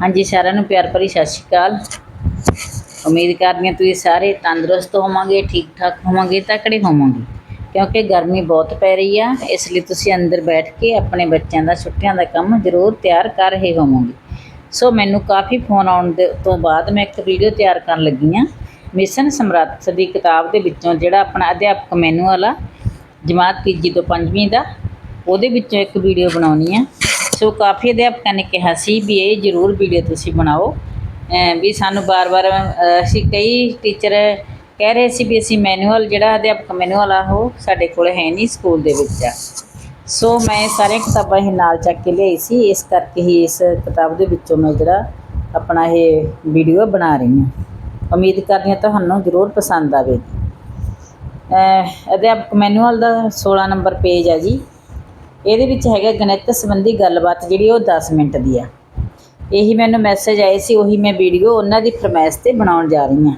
ਹਾਂਜੀ, ਸਾਰਿਆਂ ਨੂੰ ਪਿਆਰ ਭਰੀ ਸਤਿ ਸ਼੍ਰੀ ਅਕਾਲ। ਉਮੀਦ ਕਰਦੀ ਹਾਂ ਤੁਸੀਂ ਸਾਰੇ ਤੰਦਰੁਸਤ ਹੋਵੋਗੇ ਠੀਕ ਠਾਕ ਹੋਵੋਗੇ ਤਕੜੇ ਹੋਵੋਗੇ। ਕਿਉਂਕਿ ਗਰਮੀ ਬਹੁਤ ਪੈ ਰਹੀ ਆ, ਇਸ ਲਈ ਤੁਸੀਂ ਅੰਦਰ ਬੈਠ ਕੇ ਆਪਣੇ ਬੱਚਿਆਂ ਦਾ, ਛੁੱਟੀਆਂ ਦਾ ਕੰਮ ਜ਼ਰੂਰ ਤਿਆਰ ਕਰ ਰਹੇ ਹੋਵੋਗੇ। ਸੋ ਮੈਨੂੰ ਕਾਫੀ ਫੋਨ ਆਉਣ ਦੇ ਤੋਂ ਬਾਅਦ ਮੈਂ ਇੱਕ ਵੀਡੀਓ ਤਿਆਰ ਕਰਨ ਲੱਗੀ ਆ ਮਿਸ਼ਨ ਸਮਰੱਥ ਦੀ ਕਿਤਾਬ ਦੇ ਵਿੱਚੋਂ ਜਿਹੜਾ ਆਪਣਾ ਅਧਿਆਪਕ ਮੈਨੂਅਲ ਆ ਜਮਾਤ ਤੀਜੀ ਤੋਂ ਪੰਜਵੀਂ ਦਾ, ਉਹਦੇ ਵਿੱਚੋਂ ਇੱਕ ਵੀਡੀਓ ਬਣਾਉਣੀ ਆ। ਸੋ ਕਾਫੀ ਅਧਿਆਪਕਾਂ ਨੇ ਕਿਹਾ ਸੀ ਵੀ ਇਹ ਜ਼ਰੂਰ ਵੀਡੀਓ ਤੁਸੀਂ ਬਣਾਓ। ਵੀ ਸਾਨੂੰ ਬਾਰ-ਬਾਰ ਅਸੀਂ ਕਈ ਟੀਚਰ ਕਹਿ ਰਹੇ ਸੀ ਵੀ ਅਸੀਂ ਮੈਨੂਅਲ, ਜਿਹੜਾ ਅਧਿਆਪਕ ਮੈਨੂਅਲ ਆ, ਉਹ ਸਾਡੇ ਕੋਲ ਹੈ ਨਹੀਂ ਸਕੂਲ ਦੇ ਵਿੱਚ ਆ ਸੋ ਮੈਂ ਸਾਰੀਆਂ ਕਿਤਾਬਾਂ ਇਹ ਨਾਲ ਚੱਕ ਕੇ ਲਿਆਈ ਸੀ। ਇਸ ਕਰਕੇ ਹੀ ਇਸ ਕਿਤਾਬ ਦੇ ਵਿੱਚੋਂ ਮੈਂ ਜਿਹੜਾ ਆਪਣਾ ਇਹ ਵੀਡੀਓ ਬਣਾ ਰਹੀ ਹਾਂ। ਉਮੀਦ ਕਰਦੀ ਹਾਂ ਤੁਹਾਨੂੰ ਜ਼ਰੂਰ ਪਸੰਦ ਆਵੇਗੀ। ਅਧਿਆਪਕ ਮੈਨੂਅਲ ਦਾ 16 ਨੰਬਰ ਪੇਜ ਆ ਜੀ। ਇਹਦੇ ਵਿੱਚ ਹੈਗਾ ਗਣਿਤ ਸੰਬੰਧੀ ਗੱਲਬਾਤ ਜਿਹੜੀ ਉਹ 10 ਮਿੰਟ ਦੀ ਆ। ਇਹੀ ਮੈਨੂੰ ਮੈਸੇਜ ਆਏ ਸੀ, ਉਹੀ ਮੈਂ ਵੀਡੀਓ ਉਹਨਾਂ ਦੀ ਫਰਮਾਇਸ਼ ਤੇ ਬਣਾਉਣ ਜਾ ਰਹੀ ਹਾਂ।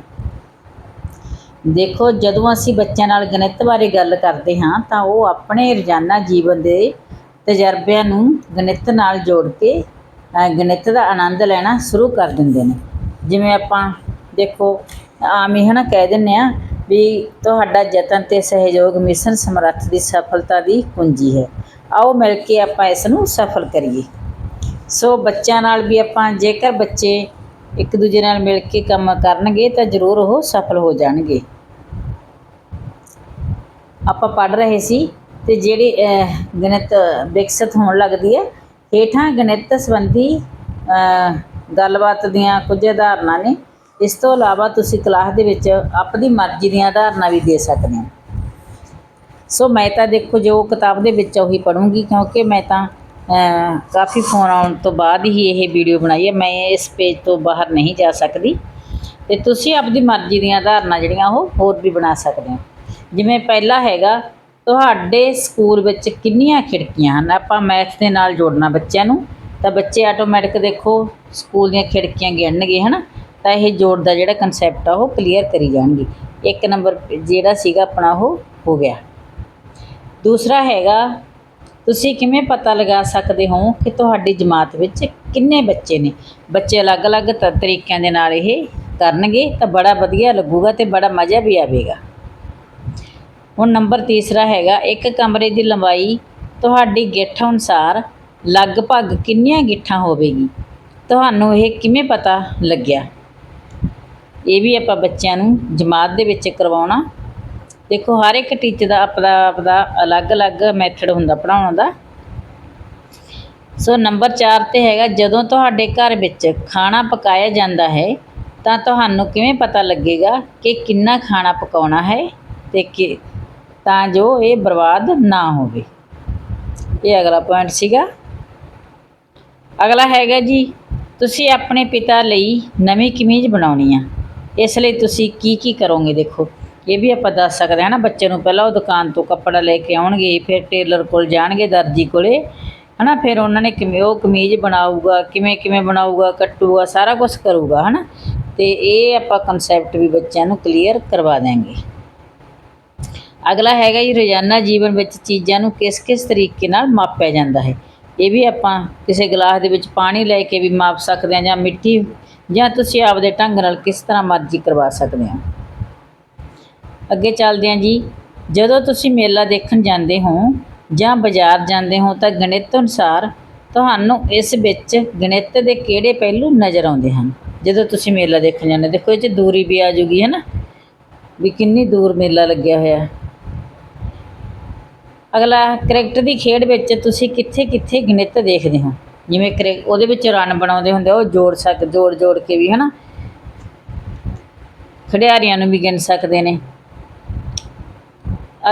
ਦੇਖੋ, ਜਦੋਂ ਅਸੀਂ ਬੱਚਿਆਂ ਨਾਲ ਗਣਿਤ ਬਾਰੇ ਗੱਲ ਕਰਦੇ ਹਾਂ, ਤਾਂ ਉਹ ਆਪਣੇ ਰੋਜ਼ਾਨਾ ਜੀਵਨ ਦੇ ਤਜਰਬਿਆਂ ਨੂੰ ਗਣਿਤ ਨਾਲ ਜੋੜ ਕੇ ਗਣਿਤ ਦਾ ਆਨੰਦ ਲੈਣਾ ਸ਼ੁਰੂ ਕਰ ਦਿੰਦੇ ਨੇ। ਜਿਵੇਂ ਆਪਾਂ ਦੇਖੋ, ਆਮ ਹੀ ਹਨਾ ਕਹਿ ਦਿੰਦੇ ਆ ਵੀ ਤੁਹਾਡਾ ਯਤਨ ਤੇ ਸਹਿਯੋਗ ਮਿਸ਼ਨ ਸਮਰੱਥ ਦੀ ਸਫਲਤਾ ਦੀ ਕੁੰਜੀ ਹੈ। ਆਓ ਮਿਲ ਕੇ ਆਪਾਂ ਇਸ ਨੂੰ ਸਫਲ ਕਰੀਏ। ਸੋ ਬੱਚਿਆਂ ਨਾਲ ਵੀ ਆਪਾਂ ਜੇਕਰ ਬੱਚੇ ਇੱਕ ਦੂਜੇ ਨਾਲ ਮਿਲ ਕੇ ਕੰਮ ਕਰਨਗੇ ਤਾਂ ਜ਼ਰੂਰ ਉਹ ਸਫਲ ਹੋ ਜਾਣਗੇ। ਆਪਾਂ ਪੜ ਰਹੇ ਸੀ ਤੇ ਜਿਹੜੀ ਅਹ, ਗਣਿਤ ਵਿਕਸਿਤ ਹੋਣ ਲੱਗਦੀ ਹੈ ਹੇਠਾਂ ਗਣਿਤ ਸੰਬੰਧੀ ਅਹ, ਗੱਲਬਾਤ ਦੀਆਂ ਕੁਝ ਉਦਾਹਰਨਾਂ ਨੇ। ਇਸ ਤੋਂ ਇਲਾਵਾ ਤੁਸੀਂ ਕਲਾਸ ਦੇ ਵਿੱਚ ਆਪਣੀ ਮਰਜ਼ੀ ਦੀਆਂ ਉਦਾਹਰਨਾਂ ਵੀ ਦੇ ਸਕਦੇ ਹੋ। ਸੋ ਮੈਂ ਤਾਂ ਦੇਖੋ ਜੋ ਕਿਤਾਬ ਦੇ ਵਿੱਚ ਉਹੀ ਪੜੂੰਗੀ ਕਿਉਂਕਿ ਮੈਂ ਤਾਂ ਕਾਫੀ ਫੋਨ ਆਉਣ ਤੋਂ ਬਾਅਦ ਹੀ ਇਹ ਵੀਡੀਓ ਬਣਾਈ ਹੈ। ਮੈਂ ਇਸ ਪੇਜ ਤੋਂ ਬਾਹਰ ਨਹੀਂ ਜਾ ਸਕਦੀ। ਤੇ ਤੁਸੀਂ ਆਪਣੀ ਮਰਜ਼ੀ ਦੀਆਂ ਉਦਾਹਰਨਾਂ ਜਿਹੜੀਆਂ ਉਹ ਹੋਰ ਵੀ ਬਣਾ ਸਕਦੇ ਹੋ। ਜਿਵੇਂ ਪਹਿਲਾ ਹੈਗਾ, ਤੁਹਾਡੇ ਸਕੂਲ ਵਿੱਚ ਕਿੰਨੀਆਂ ਖਿੜਕੀਆਂ ਹਨ? ਆਪਾਂ ਮੈਥ ਦੇ ਨਾਲ ਜੋੜਨਾ ਬੱਚਿਆਂ ਨੂੰ। ਤਾਂ ਬੱਚੇ ਆਟੋਮੈਟਿਕ ਦੇਖੋ ਸਕੂਲ ਦੀਆਂ ਖਿੜਕੀਆਂ ਗਿਣਨਗੇ, ਹਨਾ? ਤਾਂ ਇਹ ਜੋੜ ਦਾ ਜਿਹੜਾ ਕਨਸੈਪਟ ਆ, ਉਹ ਕਲੀਅਰ ਕਰੀ ਜਾਣਗੇ। ਇੱਕ ਨੰਬਰ ਜਿਹੜਾ ਸੀਗਾ ਆਪਣਾ ਉਹ ਹੋ ਗਿਆ। ਦੂਸਰਾ ਹੈਗਾ, ਤੁਸੀਂ ਕਿਵੇਂ ਪਤਾ ਲਗਾ ਸਕਦੇ ਹੋ ਕਿ ਤੁਹਾਡੀ ਜਮਾਤ ਵਿੱਚ ਕਿੰਨੇ ਬੱਚੇ ਨੇ? ਬੱਚੇ ਅਲੱਗ-ਅਲੱਗ ਤ- ਤਰੀਕਿਆਂ ਦੇ ਨਾਲ ਇਹ ਕਰਨਗੇ ਤਾਂ ਬੜਾ ਵਧੀਆ ਲੱਗੂਗਾ ਤੇ ਬੜਾ ਮਜ਼ਾ ਵੀ ਆਵੇਗਾ। ਹੁਣ ਨੰਬਰ ਤੀਸਰਾ ਹੈਗਾ, ਇੱਕ ਕਮਰੇ ਦੀ ਲੰਬਾਈ ਤੁਹਾਡੀ ਗਿੱਠ ਅਨੁਸਾਰ ਲਗਭਗ ਕਿੰਨੀਆਂ ਗਿੱਠਾਂ ਹੋਵੇਗੀ? ਤੁਹਾਨੂੰ ਇਹ ਕਿਵੇਂ ਪਤਾ ਲੱਗਿਆ? ਇਹ ਵੀ ਆਪਾਂ ਬੱਚਿਆਂ ਨੂੰ ਜਮਾਤ ਦੇ ਵਿੱਚ ਕਰਵਾਉਣਾ ਦੇਖੋ, ਹਰ ਇੱਕ ਟੀਚਰ ਦਾ ਆਪਦਾ ਆਪਦਾ ਅਲੱਗ-ਅਲੱਗ ਮੈਥਡ ਹੁੰਦਾ ਪੜ੍ਹਾਉਣ ਦਾ। ਸੋ ਨੰਬਰ 4 ਤੇ ਹੈਗਾ, ਜਦੋਂ ਤੁਹਾਡੇ ਘਰ ਵਿੱਚ ਖਾਣਾ ਪਕਾਇਆ ਜਾਂਦਾ ਹੈ, ਤਾਂ ਤੁਹਾਨੂੰ ਕਿਵੇਂ ਪਤਾ ਲੱਗੇਗਾ ਕਿ ਕਿੰਨਾ ਖਾਣਾ ਪਕਾਉਣਾ ਹੈ ਤੇ ਕਿ ਤਾਂ ਜੋ ਇਹ ਬਰਬਾਦ ਨਾ ਹੋਵੇ? ਇਹ ਅਗਲਾ ਪੁਆਇੰਟ ਸੀਗਾ। ਅਗਲਾ ਹੈਗਾ ਜੀ, ਤੁਸੀਂ ਆਪਣੇ ਪਿਤਾ ਲਈ ਨਵੀਂ ਕਮੀਜ਼ ਬਣਾਉਣੀ ਆ। ਇਸ ਲਈ ਤੁਸੀਂ ਕੀ ਕੀ ਕਰੋਗੇ ਦੇਖੋ। ਇਹ ਵੀ ਆਪਾਂ ਦੱਸ ਸਕਦੇ ਹਾਂ ਨਾ, ਬੱਚੇ ਨੂੰ ਪਹਿਲਾਂ ਉਹ ਦੁਕਾਨ ਤੋਂ ਕੱਪੜਾ ਲੈ ਕੇ ਆਉਣਗੇ, ਫਿਰ ਟੇਲਰ ਕੋਲ ਜਾਣਗੇ, ਦਰਜੀ ਕੋਲੇ। ਹਨਾ, ਫਿਰ ਉਹਨਾਂ ਨੇ ਕਿਵੇਂ, ਉਹ ਕਮੀਜ਼ ਬਣਾਊਗਾ, ਕਿਵੇਂ ਕਿਵੇਂ ਬਣਾਊਗਾ, ਕੱਟੂਗਾ, ਸਾਰਾ ਕੁਝ ਕਰੂਗਾ, ਹਨਾ। ਤੇ ਇਹ ਆਪਾਂ ਕਨਸੈਪਟ ਵੀ ਬੱਚਿਆਂ ਨੂੰ ਕਲੀਅਰ ਕਰਵਾ ਦਿਆਂਗੇ। ਅਗਲਾ ਹੈਗਾ ਜੀ, ਰੋਜ਼ਾਨਾ ਜੀਵਨ ਵਿੱਚ ਚੀਜ਼ਾਂ ਨੂੰ ਕਿਸ ਕਿਸ ਤਰੀਕੇ ਨਾਲ ਮਾਪਿਆ ਜਾਂਦਾ ਹੈ। ਇਹ ਵੀ ਆਪਾਂ ਕਿਸੇ ਗਲਾਸ ਦੇ ਵਿੱਚ ਪਾਣੀ ਲੈ ਕੇ ਵੀ ਮਾਪ ਸਕਦੇ ਹਾਂ ਜਾਂ ਮਿੱਟੀ ਜਾਂ ਤੁਸੀਂ ਆਪਦੇ ਢੰਗ ਨਾਲ ਕਿਸ ਤਰ੍ਹਾਂ ਮਰਜ਼ੀ ਕਰਵਾ ਸਕਦੇ ਹੋ। ਅੱਗੇ ਚੱਲਦੇ ਹਾਂ ਜੀ। ਜਦੋਂ ਤੁਸੀਂ ਮੇਲਾ ਦੇਖਣ ਜਾਂਦੇ ਹੋ ਜਾਂ ਬਾਜ਼ਾਰ ਜਾਂਦੇ ਹੋ ਤਾਂ ਗਣਿਤ ਅਨੁਸਾਰ ਤੁਹਾਨੂੰ ਇਸ ਵਿੱਚ ਗਣਿਤ ਦੇ ਕਿਹੜੇ ਪਹਿਲੂ ਨਜ਼ਰ ਆਉਂਦੇ ਹਨ? ਜਦੋਂ ਤੁਸੀਂ ਮੇਲਾ ਦੇਖਣ ਜਾਂਦੇ ਦੇਖੋ ਇਹ 'ਚ ਦੂਰੀ ਵੀ ਆ ਜੂਗੀ, ਹੈ ਨਾ? ਵੀ ਕਿੰਨੀ ਦੂਰ ਮੇਲਾ ਲੱਗਿਆ ਹੋਇਆ। ਅਗਲਾ ਕ੍ਰਿਕਟ ਦੀ ਖੇਡ ਵਿੱਚ ਤੁਸੀਂ ਕਿੱਥੇ ਕਿੱਥੇ ਗਣਿਤ ਦੇਖਦੇ ਹੋ? ਜਿਵੇਂ ਕ੍ਰਿ, ਉਹਦੇ ਵਿੱਚ ਰਨ ਬਣਾਉਂਦੇ ਹੁੰਦੇ ਉਹ ਜੋੜ ਸਕ ਜੋੜ ਜੋੜ ਕੇ ਵੀ, ਹੈ ਨਾ? ਖਿਡਾਰੀਆਂ ਨੂੰ ਵੀ ਗਿਣ ਸਕਦੇ ਨੇ।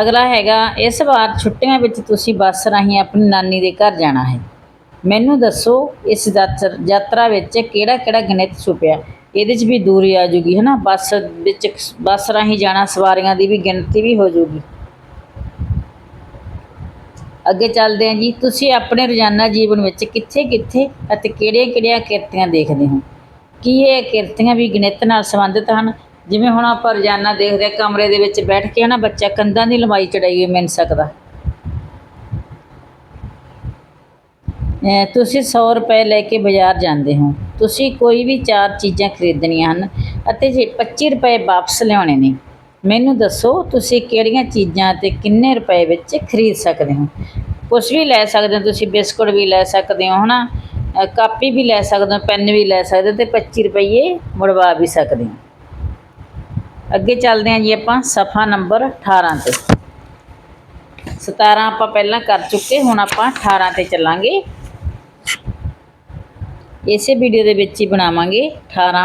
ਅਗਲਾ ਹੈਗਾ, ਇਸ ਵਾਰ ਛੁੱਟੀਆਂ ਵਿੱਚ ਤੁਸੀਂ ਬੱਸ ਰਾਹੀਂ ਆਪਣੀ ਨਾਨੀ ਦੇ ਘਰ ਜਾਣਾ ਹੈ। ਮੈਨੂੰ ਦੱਸੋ ਇਸ ਯਾਤਰ- ਯਾਤਰਾ ਵਿੱਚ ਕਿਹੜਾ ਕਿਹੜਾ ਗਣਿਤ ਛੁਪਿਆ? ਇਹਦੇ 'ਚ ਵੀ ਦੂਰੀ ਆ ਜੂਗੀ, ਹਨਾ? ਬੱਸ ਵਿੱਚ ਬੱਸ ਰਾਹੀਂ ਜਾਣਾ, ਸਵਾਰੀਆਂ ਦੀ ਵੀ ਗਿਣਤੀ ਵੀ ਹੋ ਜੂਗੀ। ਅੱਗੇ ਚੱਲਦੇ ਹਾਂ ਜੀ। ਤੁਸੀਂ ਆਪਣੇ ਰੋਜ਼ਾਨਾ ਜੀਵਨ ਵਿੱਚ ਕਿੱਥੇ ਕਿੱਥੇ ਅਤੇ ਕਿਹੜੀਆਂ ਕਿਹੜੀਆਂ ਕਿਰਤੀਆਂ ਦੇਖਦੇ ਹੋ? ਕੀ ਇਹ ਕਿਰਤੀਆਂ ਵੀ ਗਣਿਤ ਨਾਲ ਸੰਬੰਧਿਤ ਹਨ? ਜਿਵੇਂ ਹੁਣ ਆਪਾਂ ਰੋਜ਼ਾਨਾ ਦੇਖਦੇ ਹਾਂ ਕਮਰੇ ਦੇ ਵਿੱਚ ਬੈਠ ਕੇ ਨਾ ਬੱਚਾ ਕੰਧਾਂ ਦੀ ਲੰਬਾਈ ਚੜਾਈ ਮਿਲ ਸਕਦਾ। ਤੁਸੀਂ 100 ਰੁਪਏ ਲੈ ਕੇ ਬਾਜ਼ਾਰ ਜਾਂਦੇ ਹੋ। ਤੁਸੀਂ ਕੋਈ ਵੀ ਚਾਰ ਚੀਜ਼ਾਂ ਖਰੀਦਣੀਆਂ ਹਨ ਅਤੇ ਜੇ 25 ਰੁਪਏ ਵਾਪਸ ਲਿਆਉਣੇ ਨੇ ਮੈਨੂੰ ਦੱਸੋ ਤੁਸੀਂ ਕਿਹੜੀਆਂ ਚੀਜ਼ਾਂ ਤੇ ਕਿੰਨੇ ਰੁਪਏ ਵਿੱਚ ਖਰੀਦ ਸਕਦੇ ਹੋ? ਕੁਛ ਵੀ ਲੈ ਸਕਦੇ ਹੋ ਤੁਸੀਂ ਬਿਸਕੁਟ ਵੀ ਲੈ ਸਕਦੇ ਹੋ ਹਨਾ ਅ, ਕਾਪੀ ਵੀ ਲੈ ਸਕਦੇ ਹੋ ਪੈਨ ਵੀ ਲੈ ਸਕਦੇ ਹੋ ਤੇ 25 ਰੁਪਏ ਮੁੜਵਾ ਵੀ ਸਕਦੇ ਹੋ। ਅੱਗੇ ਚੱਲਦੇ ਹਾਂ ਜੀ ਆਪਾਂ ਸਫਾ ਨੰਬਰ 18 ਤੇ। 17 ਆਪਾਂ ਪਹਿਲਾਂ ਕਰ ਚੁੱਕੇ, ਹੁਣ ਆਪਾਂ 18 ਤੇ ਚੱਲਾਂਗੇ। ਇਸੇ ਵੀਡੀਓ ਦੇ ਵਿੱਚ ਹੀ ਬਣਾਵਾਂਗੇ 18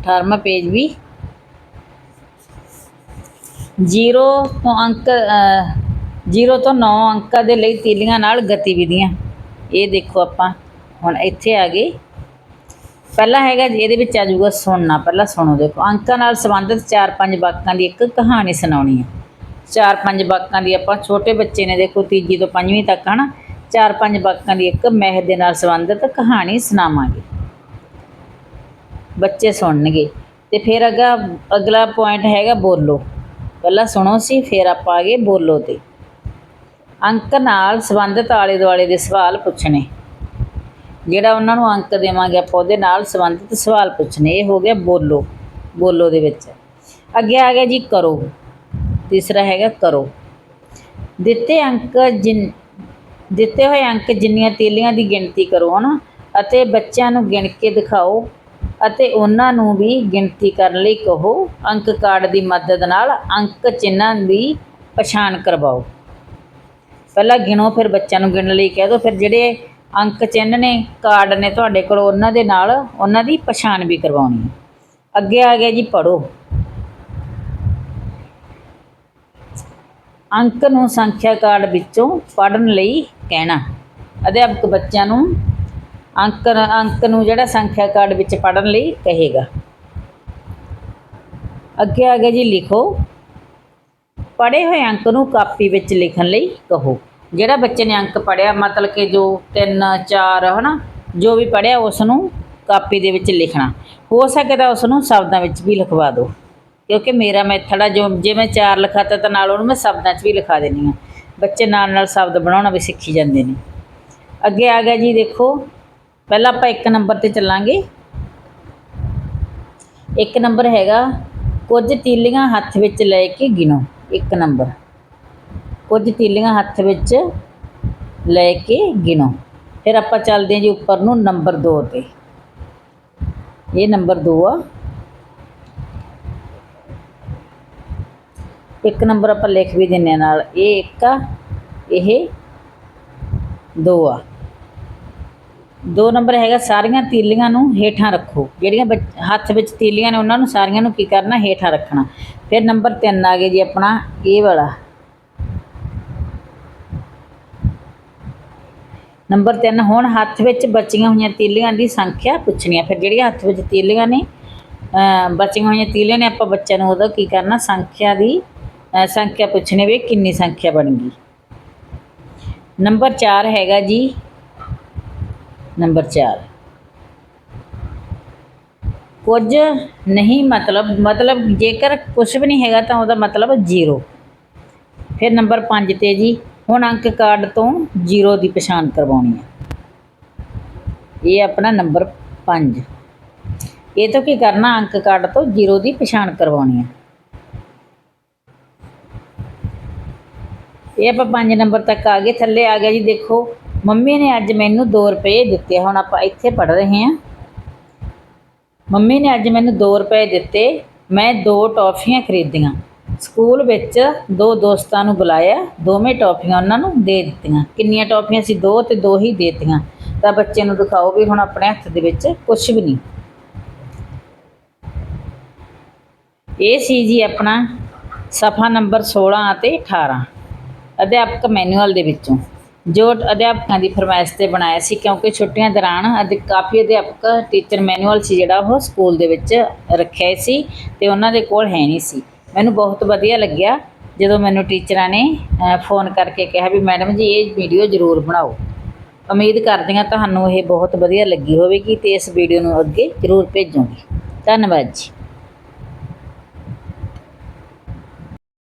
18ਵਾਂ ਪੇਜ ਵੀ। 0 ਤੋਂ ਅੰਕ 0 ਤੋਂ 9 ਅੰਕਾਂ ਦੇ ਲਈ ਤੀਲੀਆਂ ਨਾਲ ਗਤੀਵਿਧੀਆਂ। ਇਹ ਦੇਖੋ ਆਪਾਂ, ਹੁਣ ਇੱਥੇ ਆ ਗਏ। ਪਹਿਲਾ ਹੈਗਾ ਜੀ, ਇਹਦੇ ਵਿੱਚ ਆ ਜਾਊਗਾ ਸੁਣਨਾ ਪਹਿਲਾਂ ਸੁਣੋ ਦੇਖੋ। ਅੰਕਾਂ ਨਾਲ ਸੰਬੰਧਿਤ 4-5 ਵਾਕਾਂ ਦੀ ਇੱਕ ਕਹਾਣੀ ਸੁਣਾਉਣੀ ਹੈ ਚਾਰ ਪੰਜ ਵਾਕਾਂ ਦੀ ਆਪਾਂ ਛੋਟੇ ਬੱਚੇ ਨੇ ਦੇਖੋ ਤੀਜੀ ਤੋਂ ਪੰਜਵੀਂ ਤੱਕ ਹਨਾ? ਚਾਰ ਪੰਜ ਵਾਕਾਂ ਦੀ ਇੱਕ ਮਹਿਰ ਦੇ ਨਾਲ ਸੰਬੰਧਿਤ ਕਹਾਣੀ ਸੁਣਾਵਾਂਗੇ। ਬੱਚੇ ਸੁਣਨਗੇ। ਤੇ ਫਿਰ ਅਗਾ ਅਗਲਾ ਪੁਆਇੰਟ ਹੈਗਾ ਬੋਲੋ। ਪਹਿਲਾਂ ਸੁਣੋ ਸੀ ਫਿਰ ਆਪਾਂ ਆ ਗਏ ਬੋਲੋ ਤੇ। ਅੰਕ ਨਾਲ ਸੰਬੰਧਿਤ ਆਲੇ ਦੁਆਲੇ ਦੇ ਸਵਾਲ ਪੁੱਛਣੇ। ਜਿਹੜਾ ਉਹਨਾਂ ਨੂੰ ਅੰਕ ਦੇਵਾਂਗੇ ਆਪਾਂ ਉਹਦੇ ਨਾਲ ਸੰਬੰਧਿਤ ਸਵਾਲ ਪੁੱਛਣੇ। ਇਹ ਹੋ ਗਿਆ ਬੋਲੋ ਬੋਲੋ ਦੇ ਵਿੱਚ। ਅੱਗੇ ਆ ਗਿਆ ਜੀ ਕਰੋ। ਤੀਸਰਾ ਹੈਗਾ ਕਰੋ। ਦਿੱਤੇ ਅੰਕ ਜਿੰ ਦਿੱਤੇ ਹੋਏ ਅੰਕ ਜਿੰਨੀਆਂ ਤੀਲੀਆਂ ਦੀ ਗਿਣਤੀ ਕਰੋ, ਹਨਾ? ਅਤੇ ਬੱਚਿਆਂ ਨੂੰ ਗਿਣ ਕੇ ਦਿਖਾਓ ਅਤੇ ਉਹਨਾਂ ਨੂੰ ਵੀ ਗਿਣਤੀ ਕਰਨ ਲਈ ਕਹੋ। ਅੰਕ ਕਾਰਡ ਦੀ ਮਦਦ ਨਾਲ ਅੰਕ ਚਿੰਨ੍ਹਾਂ ਦੀ ਪਛਾਣ ਕਰਵਾਓ। ਪਹਿਲਾਂ ਗਿਣੋ, ਫਿਰ ਬੱਚਿਆਂ ਨੂੰ ਗਿਣਨ ਲਈ ਕਹਿ ਦਿਓ ਫਿਰ ਜਿਹੜੇ ਅੰਕ ਚਿੰਨ੍ਹ ਨੇ, ਕਾਰਡ ਨੇ ਤੁਹਾਡੇ ਕੋਲ, ਉਹਨਾਂ ਦੇ ਨਾਲ ਉਹਨਾਂ ਦੀ ਪਛਾਣ ਵੀ ਕਰਵਾਉਣੀ ਹੈ। ਅੱਗੇ ਆ ਗਿਆ ਜੀ ਪੜੋ ਅੰਕ ਨੂੰ ਸੰਖਿਆ ਕਾਰਡ ਵਿੱਚੋਂ ਪੜਨ ਲਈ ਕਹਿਣਾ। ਅਧਿਆਪਕ ਬੱਚਿਆਂ ਨੂੰ ਅੰਕ ਅੰਕ ਨੂੰ ਜਿਹੜਾ ਸੰਖਿਆ ਕਾਰਡ ਵਿੱਚ ਪੜਨ ਲਈ ਕਹੇਗਾ। ਅੱਗੇ ਆ ਗਿਆ ਜੀ, ਲਿਖੋ। ਪੜ੍ਹੇ ਹੋਏ ਅੰਕ ਨੂੰ ਕਾਪੀ ਵਿੱਚ ਲਿਖਣ ਲਈ ਕਹੋ। ਜਿਹੜਾ ਬੱਚੇ ਨੇ ਅੰਕ ਪੜਿਆ ਮਤਲਬ ਕਿ ਜੋ 3 4 ਹਨਾ, ਜੋ ਵੀ ਪੜਿਆ ਉਸ ਨੂੰ ਕਾਪੀ ਦੇ ਵਿੱਚ ਲਿਖਣਾ। ਹੋ ਸਕਦਾ ਉਸ ਨੂੰ ਸ਼ਬਦਾਂ ਵਿੱਚ ਵੀ ਲਿਖਵਾ ਦਿਓ ਕਿਉਂਕਿ ਮੇਰਾ ਮੈਥਡ ਆ, ਜੋ ਜੇ ਮੈਂ 4 ਲਿਖਾਤਾ ਤਾਂ ਨਾਲ ਉਹਨੂੰ ਮੈਂ ਸ਼ਬਦਾਂ 'ਚ ਵੀ ਲਿਖਾ ਦੇਣੀ ਆ ਬੱਚੇ ਨਾਲ ਨਾਲ ਸ਼ਬਦ ਬਣਾਉਣਾ ਵੀ ਸਿੱਖੀ ਜਾਂਦੇ ਨੇ। ਅੱਗੇ ਆ ਗਿਆ ਜੀ, ਦੇਖੋ, ਪਹਿਲਾਂ ਆਪਾਂ ਇੱਕ ਨੰਬਰ ਤੇ ਚੱਲਾਂਗੇ। ਇੱਕ ਨੰਬਰ ਹੈਗਾ, ਕੁਝ ਤੀਲੀਆਂ ਹੱਥ ਵਿੱਚ ਲੈ ਕੇ ਗਿਣੋ, ਇੱਕ ਨੰਬਰ। ਕੁਝ ਤੀਲੀਆਂ ਹੱਥ ਵਿੱਚ ਲੈ ਕੇ ਗਿਣੋ। ਫਿਰ ਆਪਾਂ ਚੱਲਦੇ ਹਾਂ ਜੀ ਉੱਪਰ ਨੂੰ ਨੰਬਰ 2 ਤੇ। ਇਹ ਨੰਬਰ 2 ਆ। ਇੱਕ ਨੰਬਰ ਆਪਾਂ ਲਿਖ ਵੀ ਦਿੰਨੇ ਆ ਨਾਲ। ਇਹ ਇੱਕ ਆ, ਇਹ ਦੋ ਆ। ਦੋ ਨੰਬਰ ਹੈਗਾ ਸਾਰੀਆਂ ਤੀਲੀਆਂ ਨੂੰ ਹੇਠਾਂ ਰੱਖੋ। ਜਿਹੜੀਆਂ ਬੱਚ- ਹੱਥ ਵਿੱਚ ਤੀਲੀਆਂ ਨੇ ਉਹਨਾਂ ਨੂੰ ਸਾਰੀਆਂ ਨੂੰ ਕੀ ਕਰਨਾ, ਹੇਠਾਂ ਰੱਖਣਾ। ਫਿਰ ਨੰਬਰ 3 ਆ ਗਿਆ ਜੀ ਆਪਣਾ, ਇਹ ਵਾਲਾ। ਨੰਬਰ 3 ਹੁਣ ਹੱਥ ਵਿੱਚ ਬਚੀਆਂ ਹੋਈਆਂ ਤੀਲੀਆਂ ਦੀ ਸੰਖਿਆ ਪੁੱਛਣੀ ਹੈ ਫਿਰ ਜਿਹੜੀਆਂ ਹੱਥ ਵਿੱਚ ਤੀਲੀਆਂ ਨੇ ਬਚੀਆਂ ਹੋਈਆਂ ਤੀਲੀਆਂ ਨੇ, ਆਪਾਂ ਬੱਚਿਆਂ ਨੂੰ ਉਹਦਾ ਕੀ ਕਰਨਾ? ਸੰਖਿਆ ਦੀ ਸੰਖਿਆ ਪੁੱਛਣੀ ਵੀ ਕਿੰਨੀ ਸੰਖਿਆ ਬਣ ਗਈ। ਨੰਬਰ 4 ਹੈਗਾ ਜੀ। ਨੰਬਰ 4 ਕੁਝ ਨਹੀਂ ਮਤਲਬ ਮਤਲਬ ਜੇਕਰ ਕੁਝ ਵੀ ਨਹੀਂ ਹੈਗਾ ਤਾਂ ਉਹਦਾ ਮਤਲਬ ਜ਼ੀਰੋ। ਫਿਰ ਨੰਬਰ 5 ਤੇ ਜੀ। ਹੁਣ ਅੰਕ ਕਾਰਡ ਤੋਂ ਜ਼ੀਰੋ ਦੀ ਪਛਾਣ ਕਰਵਾਉਣੀ ਹੈ। ਇਹ ਆਪਣਾ ਨੰਬਰ 5 ਇਹ ਤੋਂ ਕੀ ਕਰਨਾ? ਅੰਕ ਕਾਰਡ ਤੋਂ ਜ਼ੀਰੋ ਦੀ ਪਛਾਣ ਕਰਵਾਉਣੀ ਹੈ। ਇਹ ਆਪਾਂ 5 ਨੰਬਰ ਤੱਕ ਆ ਗਏ। ਥੱਲੇ ਆ ਗਿਆ ਜੀ, ਦੇਖੋ। ਮੰਮੀ ਨੇ ਅੱਜ ਮੈਨੂੰ 2 ਰੁਪਏ ਦਿੱਤੇ। ਹੁਣ ਆਪਾਂ ਇੱਥੇ ਪੜ ਰਹੇ ਹਾਂ। ਮੰਮੀ ਨੇ ਅੱਜ ਮੈਨੂੰ 2 ਰੁਪਏ ਦਿੱਤੇ। ਮੈਂ ਦੋ ਟੌਫੀਆਂ ਖਰੀਦੀਆਂ। ਸਕੂਲ ਵਿੱਚ ਦੋ ਦੋਸਤਾਂ ਨੂੰ ਬੁਲਾਇਆ, ਦੋਵੇਂ ਟੌਫੀਆਂ ਉਹਨਾਂ ਨੂੰ ਦੇ ਦਿੱਤੀਆਂ। ਕਿੰਨੀਆਂ ਟੌਫੀਆਂ ਸੀ? ਦੋ ਤੇ ਦੋ ਹੀ ਦੇ ਦਿੱਤੀਆਂ। ਤਾਂ ਬੱਚੇ ਨੂੰ ਦਿਖਾਓ ਵੀ ਹੁਣ ਆਪਣੇ ਹੱਥ ਦੇ ਵਿੱਚ ਕੁਝ ਵੀ ਨਹੀਂ। ਇਹ ਸੀ ਜੀ ਆਪਣਾ ਸਫਾ ਨੰਬਰ 16 ਅਤੇ 18 ਅਧਿਆਪਕ ਮੈਨੂਅਲ ਦੇ ਵਿੱਚੋਂ। ਜੋ ਅਧਿਆਪਕਾਂ ਦੀ ਫਰਮਾਇਸ਼ ਤੇ ਬਣਾਇਆ ਸੀ, ਕਿਉਂਕਿ ਛੁੱਟੀਆਂ ਦੌਰਾਨ ਅਧਿ, ਕਾਫੀ ਅਧਿਆਪਕ ਟੀਚਰ ਮੈਨੂਅਲ ਸੀ ਜਿਹੜਾ ਉਹ ਸਕੂਲ ਦੇ ਵਿੱਚ ਰੱਖਿਆ ਸੀ ਤੇ ਉਹਨਾਂ ਦੇ ਕੋਲ ਹੈ ਨਹੀਂ ਸੀ। ਮੈਨੂੰ ਬਹੁਤ ਵਧੀਆ ਲੱਗਿਆ। ਜਦੋਂ ਮੈਨੂੰ ਟੀਚਰਾਂ ਨੇ ਫੋਨ ਕਰਕੇ ਕਿਹਾ ਵੀ ਮੈਡਮ ਜੀ, ਇਹ ਵੀਡੀਓ ਜ਼ਰੂਰ ਬਣਾਓ। ਉਮੀਦ ਕਰਦੀ ਹਾਂ ਤੁਹਾਨੂੰ ਇਹ ਬਹੁਤ ਵਧੀਆ ਲੱਗੀ ਹੋਵੇਗੀ ਤੇ ਇਸ ਵੀਡੀਓ ਨੂੰ ਅੱਗੇ ਜ਼ਰੂਰ ਭੇਜੋਗੇ। ਧੰਨਵਾਦ ਜੀ।